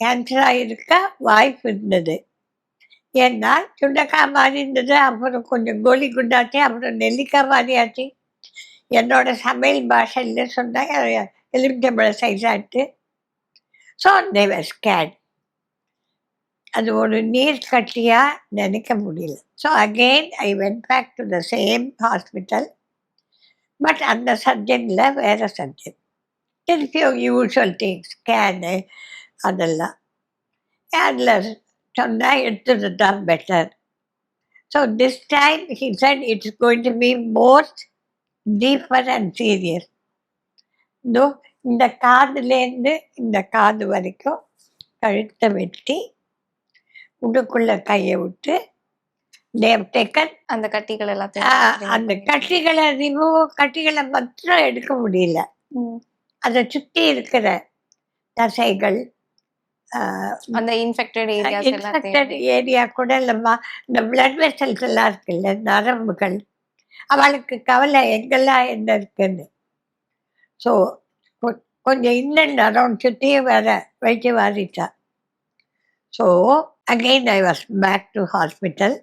கேன்சராக இருக்க வாய்ப்பு இருந்தது ஏன்னா சுண்டக்காய் மாதிரி இருந்தது அப்புறம் கொஞ்சம் கோலி குண்டாச்சு அப்புறம் நெல்லிக்காய் மாதிரி ஆச்சு என்னோட சமையல் பாஷையில் சொன்னாங்க எலுமிச்சம்பழம் சைஸ் ஆட்டு ஸோ தேவர் ஸ்கேன் அது ஒரு நீர் கட்டியாக நினைக்க முடியல. So again I went back to the same hospital but அந்த சர்ஜனில் வேறு சப்ஜெக்ட் திருப்பி யூஸ்வல் திங்ஸ் ஸ்கேனு அதெல்லாம் அதில் சொன்னால் எடுத்தது தான் better so this time he said it's going to be most deeper and serious இதோ இந்த காதுலேருந்து இந்த காது வரைக்கும் கழுத்தை வெட்டி உள்ளுக்குள்ள கையை விட்டு தேவ் டேக்கன் அந்த கட்டிகள் அந்த எல்லாத்தையும் கட்டிகளை ரிமூவ் கட்டிகளை மாத்திரம் எடுக்க முடியல. அதை சுற்றி இருக்கிற தசைகள் அந்த இன்ஃபெக்டட் ஏரியாஸ் இன்ஃபெக்டட் ஏரியா கூட இல்லைம்மா. இந்த பிளட் வெசல்ஸ் எல்லாம் இருக்குல்ல நரம்புகள். அவளுக்கு கவலை எங்கெல்லாம் என்ன இருக்குன்னு. ஸோ கொஞ்சம் இன்னும் அரௌண்ட் சுற்றியும் வேற வைத்து வாரிட்டா. So again I was back to hospital